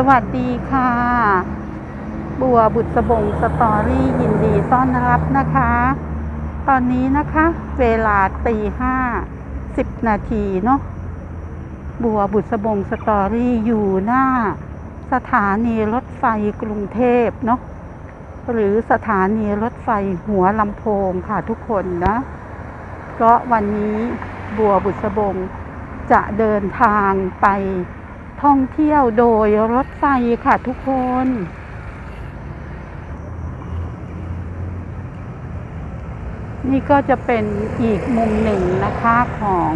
สวัสดีค่ะ บัวบุตรสบงสตอรี่ยินดีต้อนรับนะคะ ตอนนี้นะคะ เวลาตีห้าสิบนาทีเนาะบัวบุตรสบงสตอรี่อยู่หน้า สถานีรถไฟกรุงเทพเนาะหรือสถานีรถไฟหัวลำโพงค่ะทุกคนนะ เพราะวันนี้บัวบุษบงจะเดินทางไป ท่องเที่ยวโดยรถไฟค่ะทุกคน นี่ก็จะเป็นอีกมุมหนึ่งนะคะของ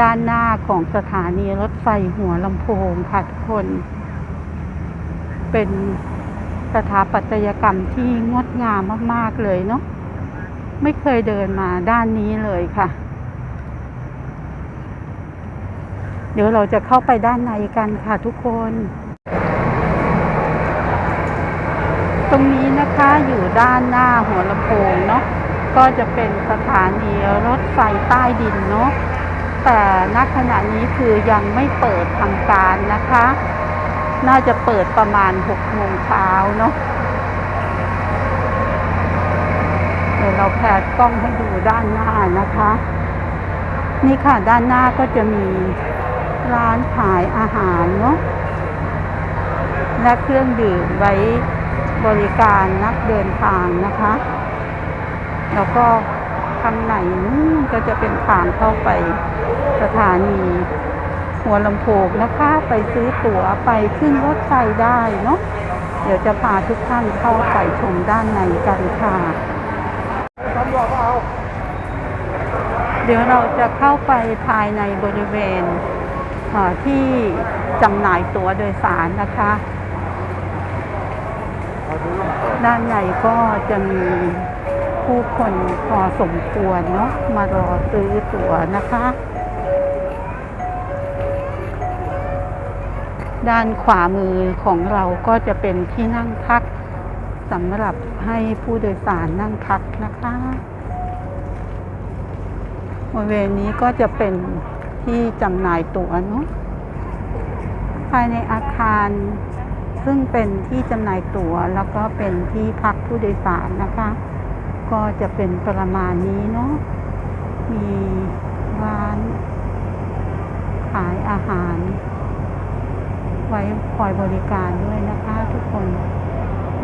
ด้านหน้าของสถานีรถไฟหัวลำโพงค่ะทุกคน เป็นสถาปัตยกรรมที่งดงามมาก ๆ เลยเนาะไม่เคยเดินมาด้านนี้เลยค่ะ เดี๋ยวเราจะเข้าไปด้านในกันค่ะทุกคน ตรงนี้นะคะอยู่ด้านหน้าหัวลำโพงเนาะก็จะเป็นสถานีรถไฟใต้ดินเนาะแต่ณขณะนี้คือยังไม่เปิดทำการนะคะ น่าจะเปิดประมาณ6โมงเช้าเนาะเดี๋ยวเราแพนกล้องให้ดูด้านหน้านะคะ นี่ค่ะด้านหน้าก็จะมี ร้านขายอาหารเนาะและเครื่องดื่มไว้บริการนักเดินทางนะคะ แล้วก็ข้างในนู่นก็จะเป็นทางเข้าไปสถานีหัวลำโพงนะคะ ไปซื้อตั๋วไปขึ้นรถไฟได้เนาะเดี๋ยวจะพาทุกท่านเข้าไปชมด้านในกันค่ะ เดี๋ยวเราจะเข้าไปภายในบริเวณ ที่จำหน่ายตั๋วโดยสารนะคะ ด้านในก็จะมีผู้คนพอสมควรเนาะมารอซื้อตั๋วนะคะ ด้านขวามือของเราก็จะเป็นที่นั่งพักสำหรับให้ผู้โดยสารนั่งพักนะคะบริเวณนี้ก็จะเป็น ที่จำหน่ายตั๋วเนาะภายในอาคารซึ่งเป็นที่จำหน่ายตั๋วแล้วก็เป็นที่พักผู้โดยสารนะคะ ก็จะเป็นประมาณนี้เนาะมีร้าน ขายอาหาร ไว้คอยบริการด้วยนะคะทุกคน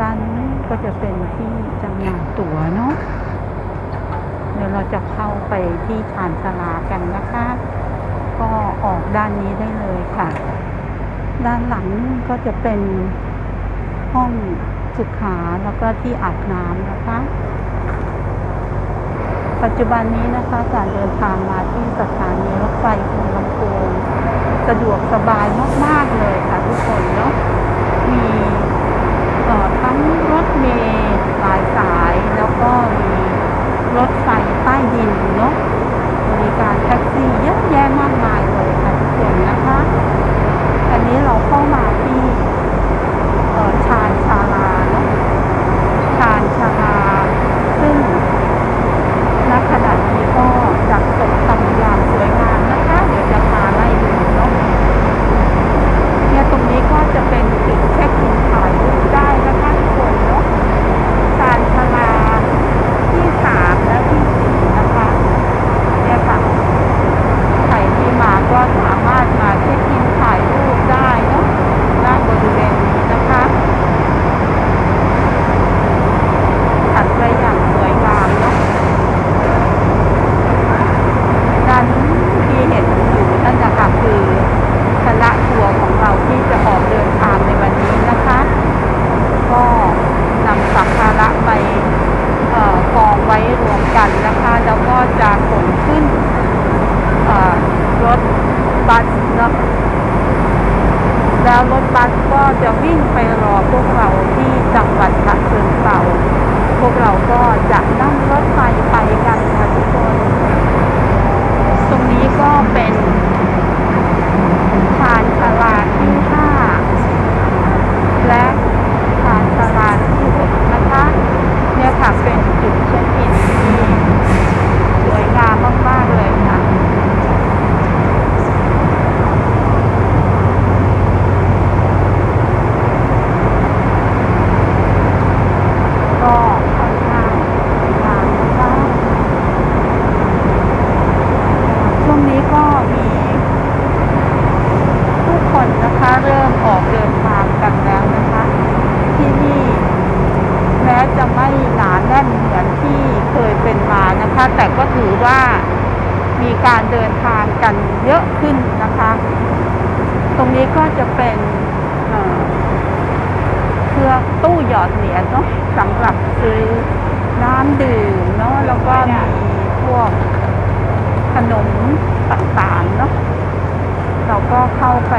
ด้านนู้นก็จะเป็นที่จำหน่ายตั๋วเนาะเดี๋ยวเราจะเข้าไปที่ชานชาลากันนะคะ ก็ออกด้านนี้ได้เลยค่ะ ด้านหลังก็จะเป็นห้องสุขาแล้วก็ที่อาบน้ำนะคะ ปัจจุบันนี้นะคะการเดินทางมาที่สถานีรถไฟหัวลำโพงสะดวกสบายมาก ๆ เลยค่ะทุกคนเนาะมีทั้งรถเมล์หลายสายแล้วก็มีรถไฟใต้ดินเนาะ บริการแท็กซี่เยอะแยะมากมาย วิ่งไปรอพวกเรา การเดินทางกันเยอะขึ้นนะคะ ตรงนี้ก็จะเป็นเครื่องตู้หยอดเหรียญเนาะสำหรับซื้อน้ำดื่มเนาะแล้วก็มีพวกขนมต่างๆเนาะเราก็เข้าไป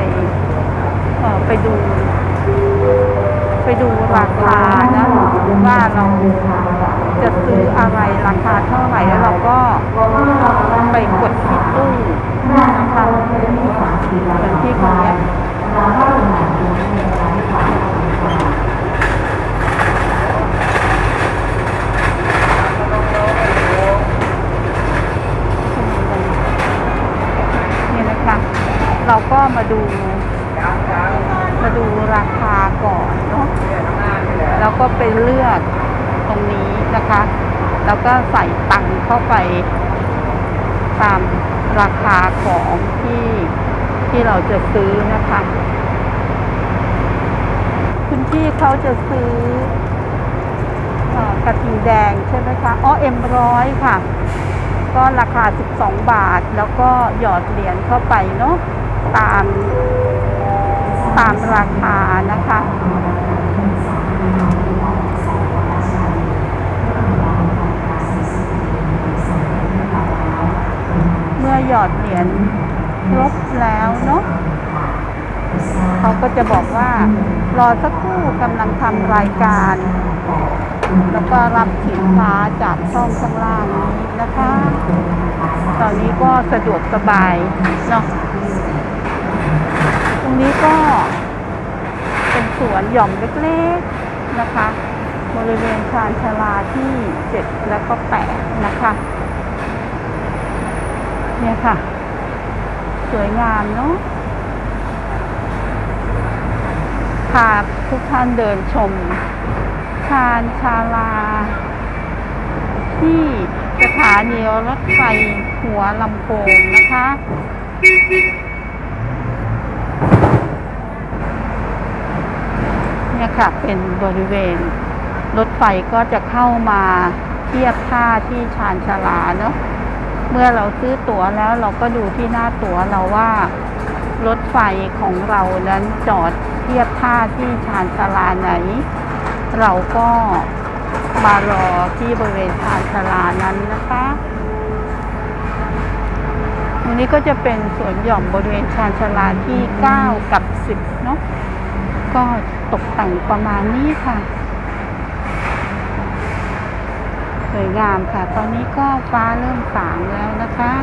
ไปดู ไปดูราคานะว่าเรา จะซื้ออะไรราคาเท่าไหร่แล้วเราก็ไปกดที่ตู้นะคะเหมือนที่คนเนี้ยนี่นะคะ เราก็มาดู มาดูราคาก่อนเนาะแล้วก็ไปเลือก นะคะ แล้วก็ใส่ตังค์เข้าไปตามราคาของที่ที่เราจะซื้อนะคะ คุณพี่เขาจะซื้อกระทิงแดงใช่ไหมคะอ๋อเอ็มร้อยค่ะ ก็ราคา 12 บาท แล้วก็หยอดเหรียญเข้าไปเนาะตามตามราคานะคะ เมื่อหยอดเหรียญครบแล้วเนาะเขาก็จะบอกว่ารอสักครู่กำลังทำรายการ แล้วก็รับสินค้าจากช่องข้างล่างนี้นะคะ ตอนนี้ก็สะดวกสบายเนาะตรงนี้ก็เป็นสวนหย่อมเล็กๆนะคะ บริเวณชานชาลาที่เจ็ดแล้วก็แปดนะคะ เนี่ยค่ะ สวยงามเนาะพาทุกท่านเดินชม ชานชาลา ที่สถานีรถไฟหัวลำโพงนะคะ เนี่ยค่ะ เป็นบริเวณ รถไฟก็จะเข้ามาเทียบท่าที่ชานชาลาเนาะ เมื่อเราซื้อตั๋วแล้วเราก็ดูที่หน้าตั๋วเราว่ารถไฟของเรานั้นจอดเทียบท่าที่ชานชาลาไหน เราก็มารอที่บริเวณชานชาลานั้นนะคะตรงนี้ก็จะเป็นสวนหย่อมบริเวณชานชาลาที่ 9 กับ 10 เนาะก็ตกแต่งประมาณนี้ค่ะ สวยงามค่ะ ตอนนี้ก็ฟ้าเริ่มสางแล้วนะคะ